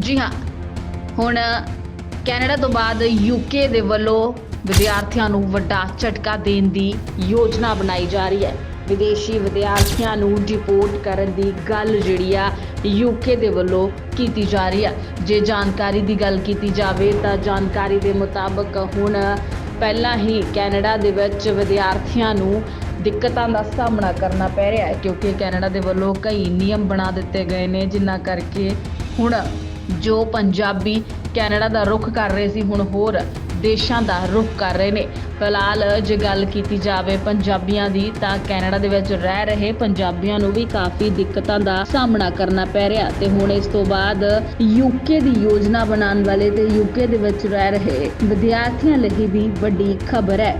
ਜੀ ਹਾਂ। ਹੁਣ ਕੈਨੇਡਾ ਤੋਂ ਬਾਅਦ ਯੂਕੇ ਦੇ ਵੱਲੋਂ ਵਿਦਿਆਰਥੀਆਂ ਨੂੰ ਵੱਡਾ ਝਟਕਾ ਦੇਣ ਦੀ ਯੋਜਨਾ ਬਣਾਈ ਜਾ ਰਹੀ ਹੈ। ਵਿਦੇਸ਼ੀ ਵਿਦਿਆਰਥੀਆਂ ਨੂੰ ਡਿਪੋਰਟ ਕਰਨ ਦੀ ਗੱਲ ਜਿਹੜੀ ਆ ਯੂਕੇ ਦੇ ਵੱਲੋਂ ਕੀਤੀ ਜਾ ਰਹੀ ਆ। ਜੇ ਜਾਣਕਾਰੀ ਦੀ ਗੱਲ ਕੀਤੀ ਜਾਵੇ ਤਾਂ ਜਾਣਕਾਰੀ ਦੇ ਮੁਤਾਬਕ ਹੁਣ ਪਹਿਲਾਂ ਹੀ ਕੈਨੇਡਾ ਦੇ ਵਿੱਚ ਵਿਦਿਆਰਥੀਆਂ ਨੂੰ ਦਿੱਕਤਾਂ ਦਾ ਸਾਹਮਣਾ ਕਰਨਾ ਪੈ ਰਿਹਾ ਹੈ ਕਿਉਂਕਿ ਕੈਨੇਡਾ ਦੇ ਵੱਲੋਂ ਕਈ ਨਿਯਮ ਬਣਾ ਦਿੱਤੇ ਗਏ ਨੇ, ਜਿਨ੍ਹਾਂ ਕਰਕੇ ਹੁਣ ਜੋ ਪੰਜਾਬੀ ਕੈਨੇਡਾ ਦਾ ਰੁਖ ਕਰ ਰਹੇ ਸੀ, ਹੁਣ ਹੋਰ ਦੇਸ਼ਾਂ ਦਾ ਰੁਖ ਕਰ ਰਹੇ ਨੇ। ਫਿਲਹਾਲ ਜੇ ਗੱਲ ਕੀਤੀ ਜਾਵੇ ਪੰਜਾਬੀਆਂ ਦੀ, ਤਾਂ ਕੈਨੇਡਾ ਦੇ ਵਿੱਚ ਰਹਿ ਰਹੇ ਪੰਜਾਬੀਆਂ ਨੂੰ ਵੀ ਕਾਫੀ ਦਿੱਕਤਾਂ ਦਾ ਸਾਹਮਣਾ ਕਰਨਾ ਪੈ ਰਿਹਾ। ਤੇ ਹੁਣ ਇਸ ਤੋਂ ਬਾਅਦ ਯੂਕੇ ਦੀ ਯੋਜਨਾ ਬਣਾਉਣ ਵਾਲੇ ਤੇ ਯੂਕੇ ਦੇ ਵਿੱਚ ਰਹਿ ਰਹੇ ਵਿਦਿਆਰਥੀਆਂ ਲਈ ਵੀ ਵੱਡੀ ਖਬਰ ਹੈ।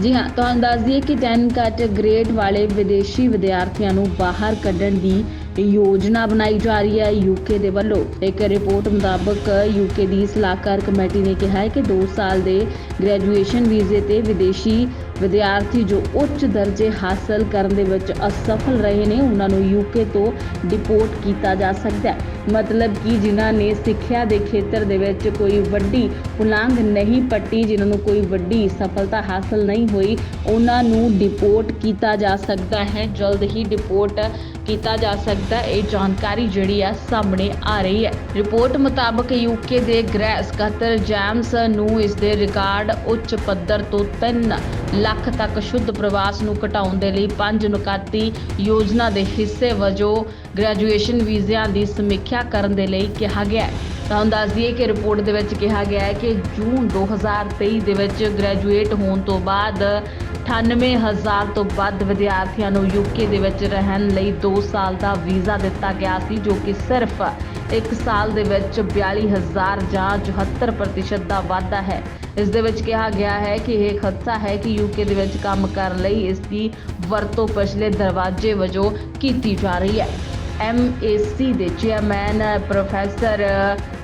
ਜੀ ਹਾਂ, ਤੁਹਾਨੂੰ ਦੱਸ ਦਈਏ ਕਿ 10 ਕੱਟ ਗ੍ਰੇਡ ਵਾਲੇ ਵਿਦੇਸ਼ੀ ਵਿਦਿਆਰਥੀਆਂ ਨੂੰ ਬਾਹਰ ਕੱਢਣ ਦੀ ਯੋਜਨਾ ਬਣਾਈ ਜਾ ਰਹੀ ਹੈ ਯੂਕੇ ਦੇ ਵੱਲੋਂ। ਇੱਕ ਰਿਪੋਰਟ ਮੁਤਾਬਕ ਯੂਕੇ ਦੀ ਸਲਾਹਕਾਰ ਕਮੇਟੀ ਨੇ ਕਿਹਾ ਹੈ ਕਿ 2 ਸਾਲ ਦੇ ਗ੍ਰੈਜੂਏਸ਼ਨ ਵੀਜ਼ੇ ਤੇ ਵਿਦੇਸ਼ੀ ਵਿਦਿਆਰਥੀ ਜੋ ਉੱਚ ਦਰਜੇ ਹਾਸਲ ਕਰਨ ਦੇ ਵਿੱਚ ਅਸਫਲ ਰਹੇ ਨੇ, ਉਹਨਾਂ ਨੂੰ ਯੂਕੇ ਤੋਂ ਡਿਪੋਰਟ ਕੀਤਾ ਜਾ ਸਕਦਾ ਹੈ। ਮਤਲਬ ਕਿ ਜਿਨ੍ਹਾਂ ਨੇ ਸਿੱਖਿਆ ਦੇ ਖੇਤਰ ਦੇ ਵਿੱਚ ਕੋਈ ਵੱਡੀ ਪੁਲਾਂਘ ਨਹੀਂ ਪੱਟੀ, ਜਿਨ੍ਹਾਂ ਨੂੰ ਕੋਈ ਵੱਡੀ ਸਫਲਤਾ ਹਾਸਲ ਨਹੀਂ ਹੋਈ, ਉਹਨਾਂ ਨੂੰ ਡਿਪੋਰਟ ਕੀਤਾ ਜਾ ਸਕਦਾ ਹੈ। ਜਲਦ ਹੀ ਡਿਪੋਰਟ ਕੀਤਾ ਜਾ ਸਕਦਾ ਇਹ ਜਾਣਕਾਰੀ ਜਿਹੜੀ ਆ ਸਾਹਮਣੇ ਆ ਰਹੀ ਹੈ। ਰਿਪੋਰਟ ਮੁਤਾਬਕ ਯੂਕੇ ਦੇ ਗ੍ਰਹਿ ਸਕੱਤਰ ਜੈਮਸ ਨੂੰ ਇਸ ਦੇ ਰਿਕਾਰਡ ਉੱਚ ਪੱਧਰ ਤੋਂ 3 ਲੱਖ ਤੱਕ ਸ਼ੁੱਧ ਪ੍ਰਵਾਸ ਨੂੰ ਘਟਾਉਣ ਦੇ ਲਈ ਪੰਜ ਨੁਕਾਤੀ ਯੋਜਨਾ ਦੇ ਹਿੱਸੇ ਵਜੋਂ ਗ੍ਰੈਜੂਏਸ਼ਨ ਵੀਜ਼ਿਆਂ ਦੀ ਸਮੀਖਿਆ ਕਰਨ ਦੇ ਲਈ ਕਿਹਾ ਗਿਆ ਹੈ। ਤੁਹਾਨੂੰ ਦੱਸ ਦਈਏ ਕਿ ਰਿਪੋਰਟ ਦੇ ਵਿੱਚ ਕਿਹਾ ਗਿਆ ਹੈ ਕਿ ਜੂਨ 2023 ਦੇ ਵਿੱਚ ਗ੍ਰੈਜੂਏਟ ਹੋਣ ਤੋਂ ਬਾਅਦ 98000 ਤੋਂ ਵੱਧ ਵਿਦਿਆਰਥੀਆਂ ਨੂੰ ਯੂਕੇ ਦੇ ਵਿੱਚ ਰਹਿਣ ਲਈ 2 ਸਾਲ ਦਾ ਵੀਜ਼ਾ ਦਿੱਤਾ ਗਿਆ ਸੀ, ਜੋ ਕਿ ਸਿਰਫ 1 ਸਾਲ ਦੇ ਵਿੱਚ 42000 ਜਾਂ 74% ਦਾ ਵਾਧਾ ਹੈ। ਇਸ ਦੇ ਵਿੱਚ ਕਿਹਾ ਗਿਆ ਹੈ ਕਿ ਇਹ ਖਦਸ਼ਾ ਹੈ ਕਿ ਯੂਕੇ ਦੇ ਵਿੱਚ ਕੰਮ ਕਰਨ ਲਈ ਇਸ ਦੀ ਵਰਤੋਂ ਪਿਛਲੇ ਦਰਵਾਜ਼ੇ ਵਜੋਂ ਕੀਤੀ ਜਾ ਰਹੀ ਹੈ। MAC ਦੇ ਚੇਅਰਮੈਨ ਪ੍ਰੋਫੈਸਰ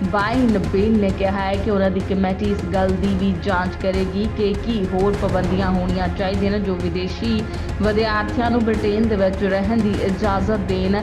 ਬਾਈਨ ਬੇਨ ਨੇ ਕਿਹਾ ਹੈ ਕਿ ਉਹਨਾਂ ਦੀ ਕਮੇਟੀ ਇਸ ਗੱਲ ਦੀ ਵੀ ਜਾਂਚ ਕਰੇਗੀ ਕਿ ਕੀ ਹੋਰ ਪਾਬੰਦੀਆਂ ਹੋਣੀਆਂ ਚਾਹੀਦੀਆਂ ਨੇ ਜੋ ਵਿਦੇਸ਼ੀ ਵਿਦਿਆਰਥੀਆਂ ਨੂੰ ਬ੍ਰਿਟੇਨ ਦੇ ਵਿੱਚ ਰਹਿਣ ਦੀ ਇਜਾਜ਼ਤ ਦੇਣ,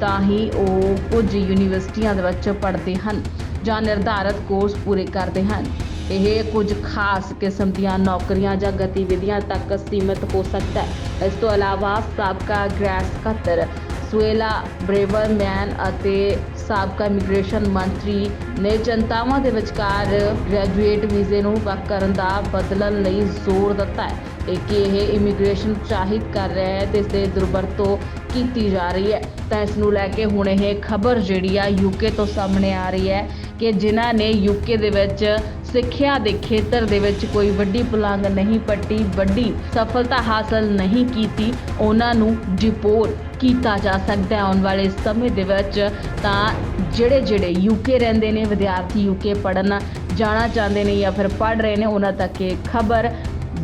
ਤਾਂ ਹੀ ਉਹ ਕੁਝ ਯੂਨੀਵਰਸਿਟੀਆਂ ਦੇ ਵਿੱਚ ਪੜ੍ਹਦੇ ਹਨ ਜਾਂ ਨਿਰਧਾਰਤ ਕੋਰਸ ਪੂਰੇ ਕਰਦੇ ਹਨ। ਇਹ ਕੁਝ ਖਾਸ ਕਿਸਮ ਦੀਆਂ ਨੌਕਰੀਆਂ ਜਾਂ ਗਤੀਵਿਧੀਆਂ ਤੱਕ ਸੀਮਿਤ ਹੋ ਸਕਦਾ ਹੈ। ਇਸ ਤੋਂ ਇਲਾਵਾ ਸਾਬਕਾ ਗ੍ਰੈਸ ਸਕੱਤਰ ਸੁਏਲਾ ਬ੍ਰੇਵਰਮੈਨ ਅਤੇ ਸਾਬਕਾ ਇਮੀਗ੍ਰੇਸ਼ਨ ਮੰਤਰੀ ਨੇ ਜਨਤਾਵਾਂ ਦੇ ਵਿਚਕਾਰ ਗ੍ਰੈਜੂਏਟ ਵੀਜ਼ੇ ਨੂੰ ਵੱਖ ਕਰਨ ਦਾ ਬਦਲਣ ਲਈ ਜ਼ੋਰ ਦਿੱਤਾ ਹੈ। ਇਹ ਕਿ ਇਹ ਇਮੀਗ੍ਰੇਸ਼ਨ ਚਾਹਿਤ ਕਰ ਰਿਹਾ ਹੈ ਤੇ ਇਸ ਦੇ ਦੁਰਵਰਤੋਂ ਕੀਤੀ ਜਾ ਰਹੀ ਹੈ। ਤਾਂ ਇਸ ਨੂੰ ਲੈ ਕੇ ਹੁਣ ਇਹ ਖਬਰ ਜਿਹੜੀ ਆ ਯੂਕੇ ਤੋਂ ਸਾਹਮਣੇ ਆ ਰਹੀ ਹੈ ਕਿ ਜਿਨ੍ਹਾਂ ਨੇ ਯੂਕੇ ਦੇ ਵਿੱਚ ਸਿੱਖਿਆ ਦੇ ਖੇਤਰ ਦੇ ਵਿੱਚ ਕੋਈ ਵੱਡੀ ਪੁਲਾਂਘ ਨਹੀਂ ਪੱਟੀ, ਵੱਡੀ ਸਫਲਤਾ ਹਾਸਲ ਨਹੀਂ ਕੀਤੀ। ਉਹਨਾਂ ਨੂੰ ਡਿਪੋਰਟ ਕੀਤਾ ਜਾ ਸਕਦਾ ਹੈ। ਆਉਣ ਵਾਲੇ ਸਮੇਂ ਦੇ ਵਿੱਚ ਤਾਂ ਜਿਹੜੇ ਜਿਹੜੇ ਯੂਕੇ ਰਹਿੰਦੇ ਨੇ, ਵਿਦਿਆਰਥੀ ਯੂਕੇ ਪੜ੍ਹਨ ਜਾਣਾ ਚਾਹੁੰਦੇ ਨੇ ਜਾਂ ਫਿਰ ਪੜ੍ਹ ਰਹੇ ਨੇ, ਉਹਨਾਂ ਤੱਕ ਇਹ ਖਬਰ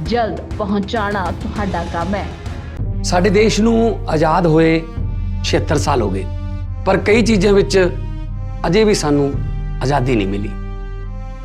ਜਲਦ ਪਹੁੰਚਾਉਣਾ ਤੁਹਾਡਾ ਕੰਮ ਹੈ। ਸਾਡੇ ਦੇਸ਼ ਨੂੰ ਆਜ਼ਾਦ ਹੋਏ 76 ਸਾਲ ਹੋ ਗਏ, ਪਰ ਕਈ ਚੀਜ਼ਾਂ ਵਿੱਚ ਅਜੇ ਵੀ ਸਾਨੂੰ ਆਜ਼ਾਦੀ ਨਹੀਂ ਮਿਲੀ।